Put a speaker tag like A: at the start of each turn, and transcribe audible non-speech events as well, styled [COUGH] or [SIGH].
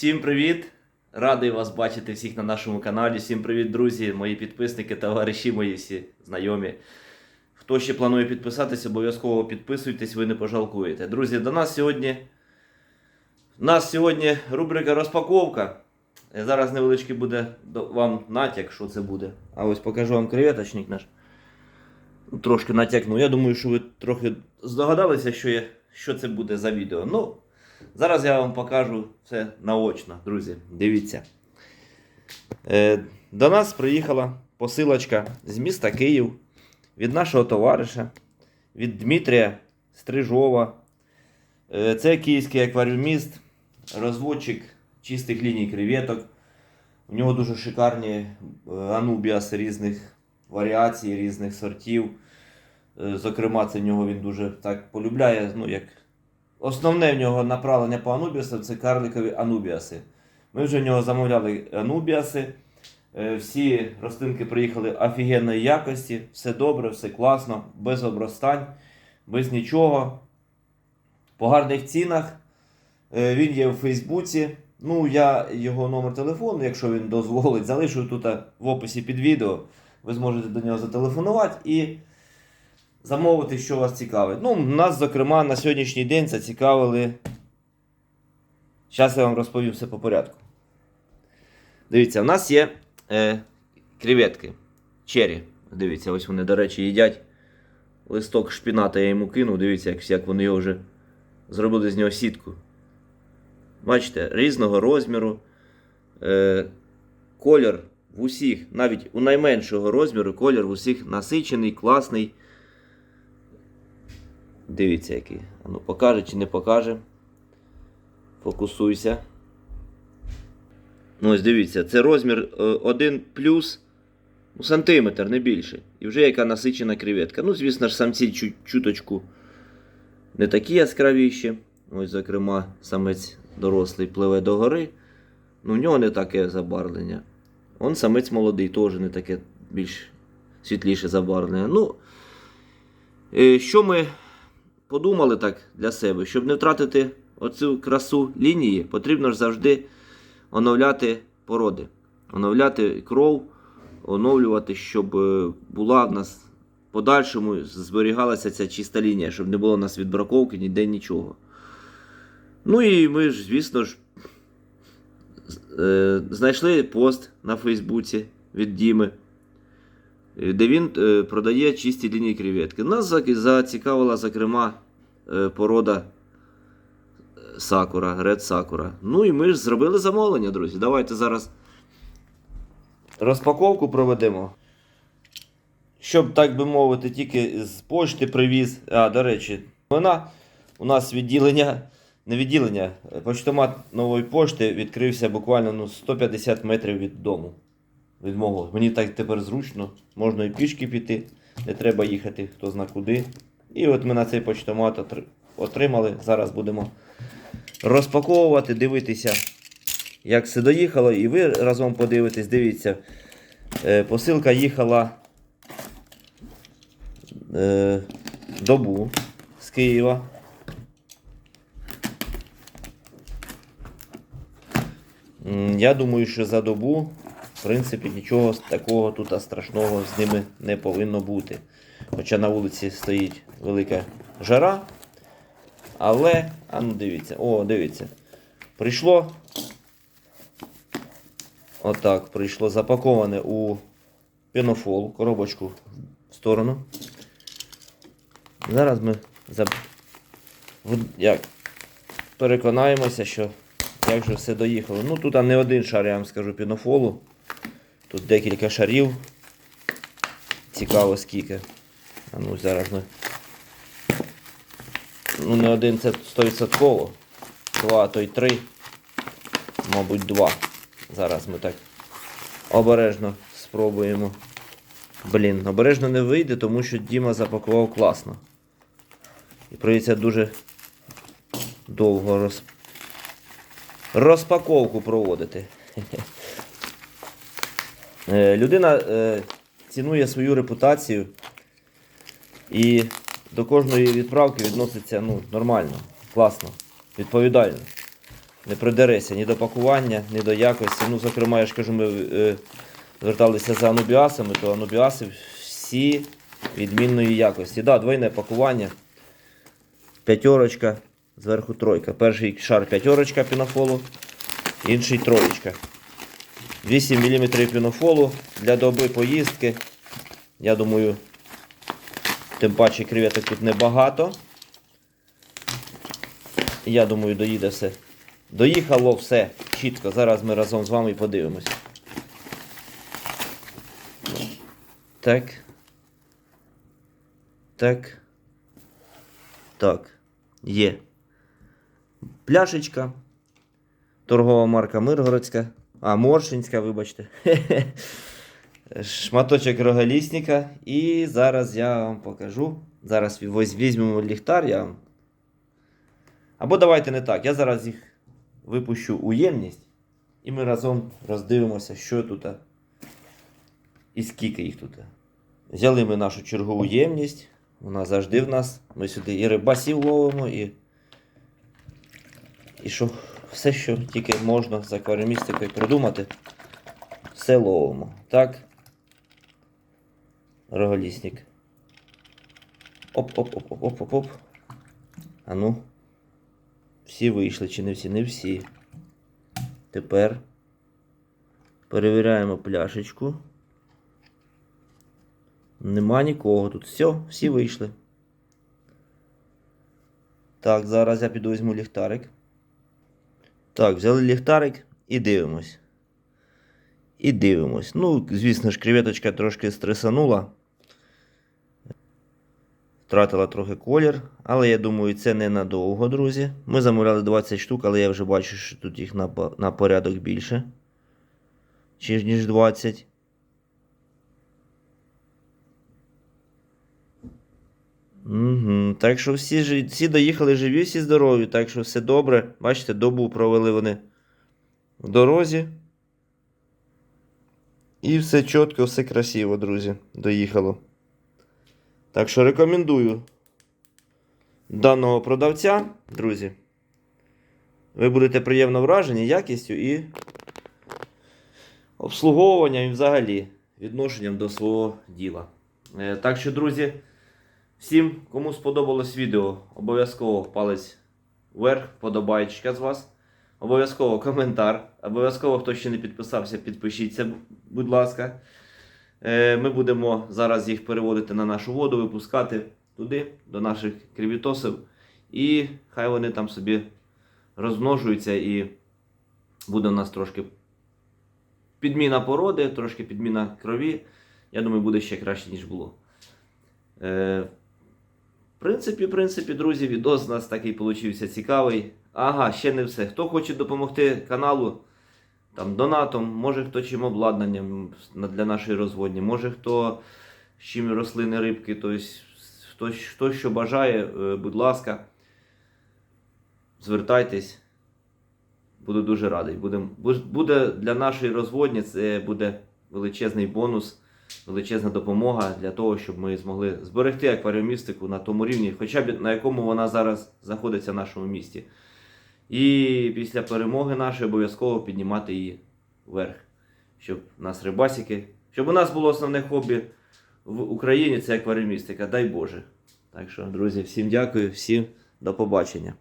A: Всім привіт! Радий вас бачити всіх на нашому каналі. Всім привіт, друзі, мої підписники, товариші мої всі знайомі. Хто ще планує підписатись, обов'язково підписуйтесь, ви не пожалкуєте. Друзі, до нас сьогодні. У нас сьогодні рубрика розпаковка. Зараз невеличкий буде вам натяк, що це буде. А ось покажу вам креветочник наш. Ну, Трошки натякну. Я думаю, що ви трохи здогадалися, що, я, що це буде за відео. Ну, зараз я вам покажу це наочно, друзі. Дивіться. Е, до нас приїхала посилочка з міста Київ від нашого товариша, від Дмитрія Стрижова. Е, це київський акваріуміст, розводчик чистих ліній креветок. У нього дуже шикарні е, анубіаси різних варіацій, різних сортів. Зокрема, це в нього він дуже так полюбляє. Ну, як... Основне в нього направлення по анубіасам це карликові анубіаси. Ми вже в нього замовляли анубіаси. Е, Всі рослинки приїхали офігенної якості, все добре, все класно, без обростань, без нічого. По гарних цінах. Е, Він є в Фейсбуці. Ну, я його номер телефону, якщо він дозволить, залишу тут в описі під відео. Ви зможете до нього зателефонувати і замовити, що вас цікавить. Ну, нас, зокрема, на сьогоднішній день зацікавили. Зараз я вам розповім все по порядку. Дивіться, в нас є е, креветки. Чері. Дивіться, ось вони, до речі, їдять. Листок шпіната я йому кинув. Дивіться, як, як вони його вже зробили з нього сітку. Бачите, різного розміру. Е, колір в усіх, навіть у найменшого розміру, колір в усіх насичений, класний. Дивіться, який. А ну, покаже чи не покаже. Фокусуйся. Ну, ось дивіться, це розмір 1 плюс ну, сантиметр, не більше. І вже яка насичена креветка. Ну, звісно ж, самці чу- чуточку не такі яскравіші. Ось, зокрема, самець дорослий пливе до гори. Ну, в нього не таке забарвлення. Он самець молодий, теж не таке більш світліше забарвлення. Ну, е, що ми подумали так для себе, щоб не втратити оцю красу лінії, потрібно ж завжди оновляти породи, оновляти кров, оновлювати, щоб е, була в нас подальшому зберігалася ця чиста лінія, щоб не було у нас відбраковки ніде нічого. Ну і ми ж, звісно ж, е, знайшли пост на Фейсбуці від Діми, де він е, продає чисті лінії креветки. Нас зацікавила, зокрема, е, порода Сакура, Ред Сакура. Ну і ми ж зробили замовлення, друзі. Давайте зараз розпаковку проведемо. Щоб, так би мовити, тільки з почти привіз. А, до речі, вона у нас відділення, не відділення, е, поштомат нової пошти відкрився буквально ну, 150 метрів від дому. Від. Мені так тепер зручно, можна і пішки піти, не треба їхати хто зна куди. І от ми на цей почтомат отримали. Зараз будемо розпаковувати, дивитися, як все доїхало. І ви разом подивитесь, дивіться. Е, посилка їхала е, добу з Києва. Я думаю, що за добу, в принципі, нічого такого тут страшного з ними не повинно бути. Хоча на вулиці стоїть велика жара. Але, а ну дивіться, о, дивіться. Прийшло. Отак, прийшло запаковане у пенофол, коробочку в сторону. Зараз ми заб... як? переконаємося, що як же все доїхало. Ну тут не один шар, я вам скажу, пінофолу. Тут декілька шарів. Цікаво скільки. А ну зараз ми. Ну не один це 100%. Два, а то й три. Мабуть, два. Зараз ми так обережно спробуємо. Блін, обережно не вийде, тому що Діма запакував класно. І прийдеться дуже довго роз... розпаковку проводити. [LAUGHS] Е, Людина е, цінує свою репутацію і до кожної відправки відноситься ну, нормально, класно, відповідально. не придереться ні до пакування, ні до якості. Ну, зокрема, я ж кажу, ми е, зверталися за анубіасами, то анубіаси всі відмінної якості. Да, двойне пакування. П'ятерочка, зверху тройка. Перший шар п'ятерочка пінофолу, інший троєчка. 8 мм пінофолу для доби поїздки. Я думаю, тим паче креветок тут небагато. Я думаю, доїде все. Доїхало все чітко. Зараз ми разом з вами подивимось. Так. Так. Так. Є. Пляшечка. Торгова марка Миргородська. А, Моршинська, вибачте. Шматочок рогалісника. І зараз я вам покажу. Зараз візьмемо ліхтар, я. Або давайте не так. Я зараз їх випущу у ємність. І ми разом роздивимося, що тут. І скільки їх тут. Взяли ми нашу чергову ємність. Вона завжди в нас. Ми сюди і рибасів ловимо, і. І що все, що тільки можна з акваріумістикою придумати, все ловимо. Так. Роголісник. Оп-оп-оп-оп-оп-оп. А ну. Всі вийшли чи не всі? Не всі. Тепер перевіряємо пляшечку. Нема нікого тут. Все, всі вийшли. Так, зараз я піду візьму ліхтарик. Так, взяли ліхтарик і дивимось. І дивимось. Ну, звісно ж, креветочка трошки стресанула. Втратила трохи колір, але я думаю, це ненадовго, друзі. Ми замовляли 20 штук, але я вже бачу, що тут їх на, на порядок більше. Ніж 20. Угу. Так що всі, всі доїхали живі, всі здорові, так що все добре. Бачите, добу провели вони в дорозі. І все чітко, все красиво, друзі. Доїхало. Так що рекомендую даного продавця, друзі. Ви будете приємно вражені якістю і обслуговуванням і взагалі відношенням до свого діла. Е, Так що, друзі, всім, кому сподобалось відео, обов'язково палець вверх, подобаєчка з вас. Обов'язково коментар. Обов'язково, хто ще не підписався, підпишіться, будь ласка. Е, Ми будемо зараз їх переводити на нашу воду, випускати туди, до наших крівітосів. І хай вони там собі розмножуються і буде у нас трошки підміна породи, трошки підміна крові. Я думаю, буде ще краще, ніж було. Принципі, принципі, друзі, відос у нас такий получився цікавий. Ага, ще не все. Хто хоче допомогти каналу, там, донатом, може хто чим обладнанням для нашої розводні, може хто з чим рослини, рибки, тобто хто, хто що бажає, е, будь ласка, звертайтесь. Буду дуже радий. Будем, буде для нашої розводні це буде величезний бонус, величезна допомога для того, щоб ми змогли зберегти акваріумістику на тому рівні, хоча б на якому вона зараз знаходиться в нашому місті. І після перемоги нашої обов'язково піднімати її вверх. Щоб у нас рибасики, щоб у нас було основне хобі в Україні це акваріумістика, дай Боже. Так що, друзі, всім дякую, всім до побачення.